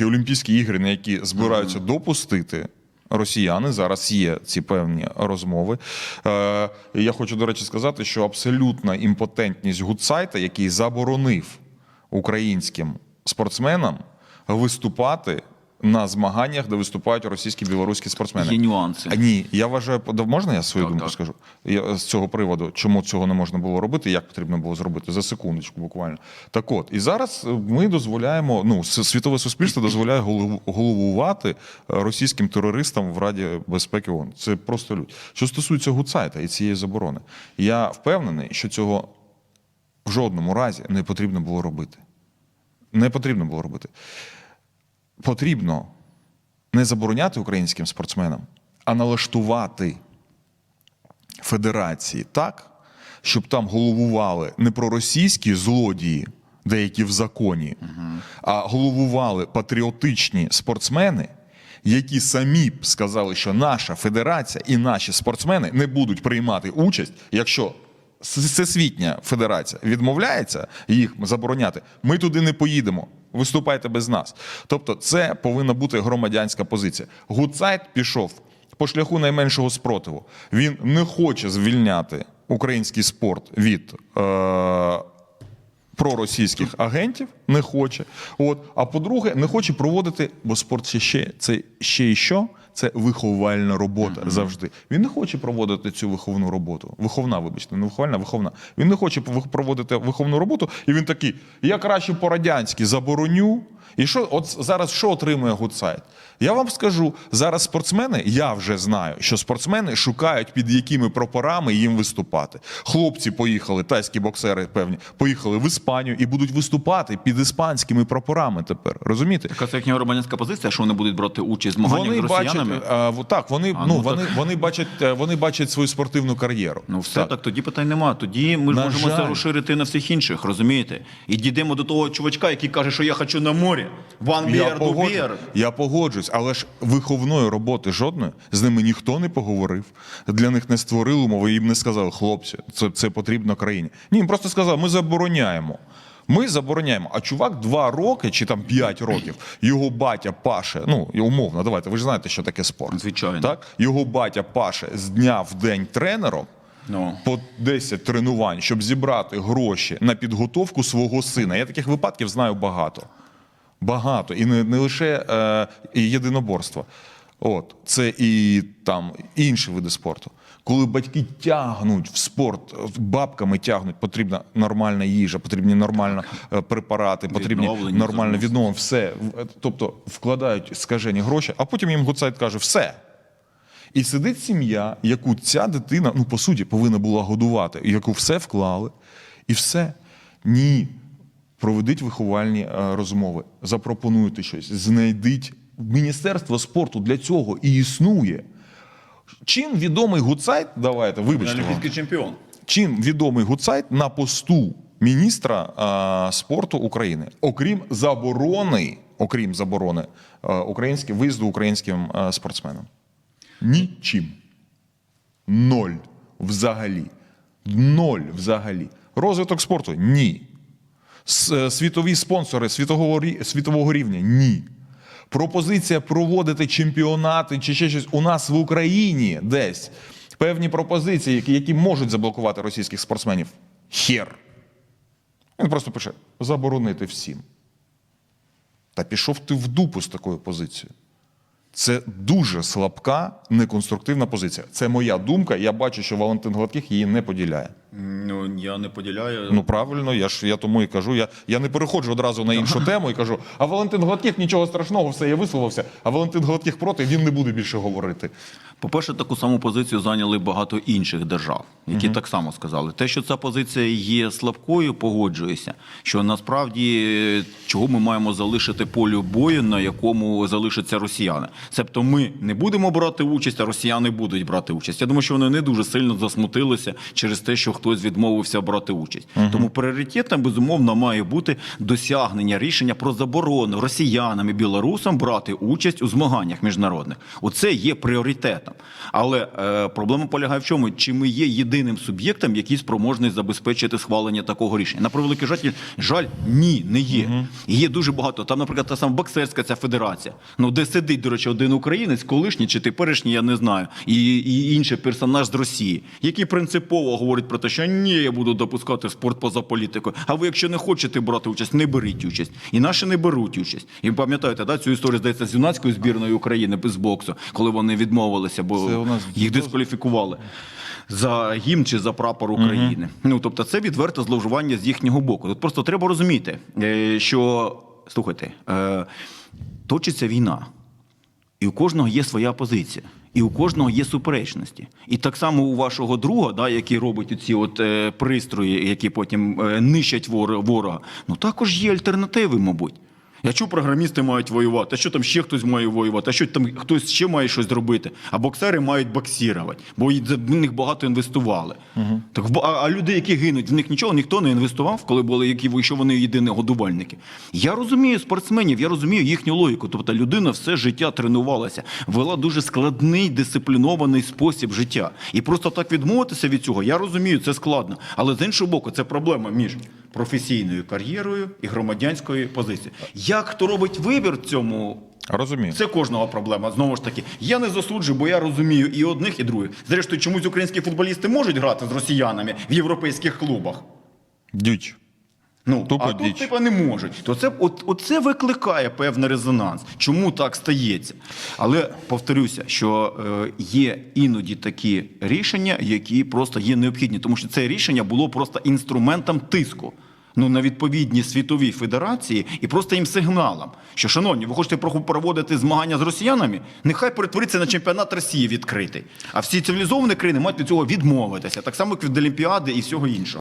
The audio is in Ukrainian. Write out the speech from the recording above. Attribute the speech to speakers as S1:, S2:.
S1: Олімпійські ігри, на які збираються допустити. Росіяни зараз є ці певні розмови. Е, я хочу, до речі, сказати, що абсолютна імпотентність Гудсайта, який заборонив українським спортсменам виступати на змаганнях, де виступають російські білоруські спортсмени.
S2: Є нюанси.
S1: А, Ні, я вважаю, можна я свою
S2: Так,
S1: думку
S2: так.
S1: скажу? Я з цього приводу, чому цього не можна було робити, як потрібно було зробити за секундочку, буквально. Так от, і зараз ми дозволяємо, ну, світове суспільство дозволяє головувати е, російським терористам в Раді безпеки ООН. Це просто лють. Що стосується Гуцайта і цієї заборони, я впевнений, що цього в жодному разі не потрібно було робити. Не потрібно було робити. Потрібно не забороняти українським спортсменам, а налаштувати федерації так, щоб там головували не проросійські злодії, деякі в законі, а головували патріотичні спортсмени, які самі б сказали, що наша федерація і наші спортсмени не будуть приймати участь, якщо Всесвітня федерація відмовляється їх забороняти, ми туди не поїдемо. Виступайте без нас. Тобто, це повинна бути громадянська позиція. Гудсайт пішов по шляху найменшого спротиву. Він не хоче звільняти український спорт від е, проросійських агентів, не хоче. От. А по-друге, не хоче проводити, бо спорт ще, це ще і що? Це виховальна робота завжди. Він не хоче проводити цю виховну роботу. Виховна, вибачте, не виховальна, виховна. Він не хоче проводити виховну роботу, і він такий: я краще по-радянськи забороню. І що от зараз що отримує Гудсайт? Я вам скажу, зараз спортсмени, я вже знаю, що спортсмени шукають під якими прапорами їм виступати. Хлопці поїхали, тайські боксери певні, поїхали в Іспанію і будуть виступати під іспанськими прапорами тепер. Розумієте?
S2: Така це їхня громадянська позиція, що вони будуть брати участь в змаганнях
S1: Вони
S2: з росіянами.
S1: бачать, а, так, вони,
S2: А,
S1: ну,
S2: ну, так.
S1: вони, бачать, е, вони бачать свою спортивну кар'єру.
S2: Ну все так. тоді питань нема. Тоді ми ж можемо
S1: жаль.
S2: це розширити на всіх інших, розумієте? І дійдемо до того чувачка, який каже, що я хочу на морі.
S1: Я,
S2: Біер,
S1: погоджу,
S2: Дубєр.
S1: я погоджуюсь, але ж виховної роботи жодної з ними ніхто не поговорив. Для них не створили умови, їм не сказали, хлопці, це, це потрібно країні. Ні, їм просто сказали, ми забороняємо. Ми забороняємо. А чувак два роки чи там п'ять років його батя паше. Ну умовно, давайте. Ви ж знаєте, що таке спорт.
S2: Звичайно.
S1: Так його батя паше з дня в день тренером.
S2: Ну.
S1: По 10 тренувань, щоб зібрати гроші на підготовку свого сина. Я таких випадків знаю багато. Багато. І не, не лише е, і єдиноборство. От. Це і там інші види спорту. Коли батьки тягнуть в спорт, бабками тягнуть, потрібна нормальна їжа, потрібні нормальні е, препарати, потрібні нормальне відновлення, все. Тобто вкладають скажені гроші, а потім їм Гудсайт каже, все. І сидить сім'я, яку ця дитина, ну по суті, повинна була годувати, яку все вклали, і все. Ні. Проведіть виховальні е, розмови, запропонуйте щось, знайдіть. Міністерство спорту для цього і існує. Чим відомий Гуцайт, давайте, вибачте.
S2: Олімпійський чемпіон.
S1: Чим відомий Гуцайт на посту міністра е, спорту України, окрім заборони, окрім заборони е, українські, виїзду українським е, спортсменам? Нічим. Ноль взагалі. Ноль взагалі. Розвиток спорту ні. Е, Світові спонсори світового рівня ні. Пропозиція проводити чемпіонати чи ще щось у нас в Україні десь. Певні пропозиції, які, які можуть заблокувати російських спортсменів. Хер. Він просто пише: заборонити всім. Та пішов ти в дупу з такою позицією. Це дуже слабка, неконструктивна позиція. Це моя думка. Я бачу, що Валентин Гладких її не поділяє.
S2: Ну я не поділяю.
S1: Ну правильно, я ж я тому і кажу. Я, я не переходжу одразу на іншу тему і кажу: а Валентин Гладких нічого страшного, все я висловився. А Валентин Гладких проти він не буде більше говорити.
S2: По-перше, таку саму позицію зайняли багато інших держав, які так само сказали. Те, що ця позиція є слабкою, погоджуюся. Що насправді е, чого ми маємо залишити полю бою, на якому залишаться росіяни. Себто ми не будемо брати участь, а росіяни будуть брати участь. Я думаю, що вони не дуже сильно засмутилися через те, що хтось відмовився брати участь. Тому пріоритетом, безумовно, має бути досягнення рішення про заборону росіянам і білорусам брати участь у змаганнях міжнародних. Оце є пріоритетом. Але е, проблема полягає в чому? Чи ми є єдиним суб'єктом, який спроможний забезпечити схвалення такого рішення? На превеликий жаль, жаль, ні, не є. І Є дуже багато. Там, наприклад, та сама боксерська ця федерація, ну де сидить, до речі, один українець, колишній чи теперішній, я не знаю, і, і інший персонаж з Росії, який принципово говорить про те, що ні, я буду допускати спорт поза політикою. А ви, якщо не хочете брати участь, не беріть участь. І наші не беруть участь. І пам'ятаєте, да, цю історію здається з юнацькою збірною України з боксу, коли вони відмовилися, бо їх дискваліфікували. За гімн чи за прапор України. Ну тобто, це відверте зловживання з їхнього боку. Тут просто треба розуміти, е, що слухайте, е, точиться війна, і у кожного є своя позиція, і у кожного є суперечності. І так само у вашого друга, да, який робить ці от е, пристрої, які потім е, нищать вор- ворога, ну також є альтернативи, мабуть. Я чув, програмісти мають воювати, а що там ще хтось має воювати, а що там хтось ще має щось зробити, а боксери мають боксірувати, бо в них багато інвестували. Так, в- а, а люди, які гинуть, в них нічого ніхто не інвестував, коли були які, якщо вони єдині годувальники. Я розумію спортсменів, я розумію їхню логіку. Тобто людина все життя тренувалася, вела дуже складний дисциплінований спосіб життя. І просто так відмовитися від цього, я розумію, це складно. Але з іншого боку, це проблема між професійною кар'єрою і громадянською позицією. Як хто робить вибір цьому?
S1: Розумію.
S2: Це кожного проблема. Знову ж таки, я не засуджую, бо я розумію і одних, і других. Зрештою, чомусь українські футболісти можуть грати з росіянами в європейських клубах.
S1: Дють.
S2: Ну,
S1: Тупо
S2: а тут, типа, не можуть. То це, от, оце викликає певний резонанс. Чому так стається? Але повторюся, що е, є іноді такі рішення, які просто є необхідні, тому що це рішення було просто інструментом тиску. Ну, на відповідні світові федерації і просто їм сигналом, що, шановні, ви хочете проводити змагання з росіянами? Нехай перетвориться на чемпіонат Росії відкритий. А всі цивілізовані країни мають від цього відмовитися, так само, як від Олімпіади і всього іншого.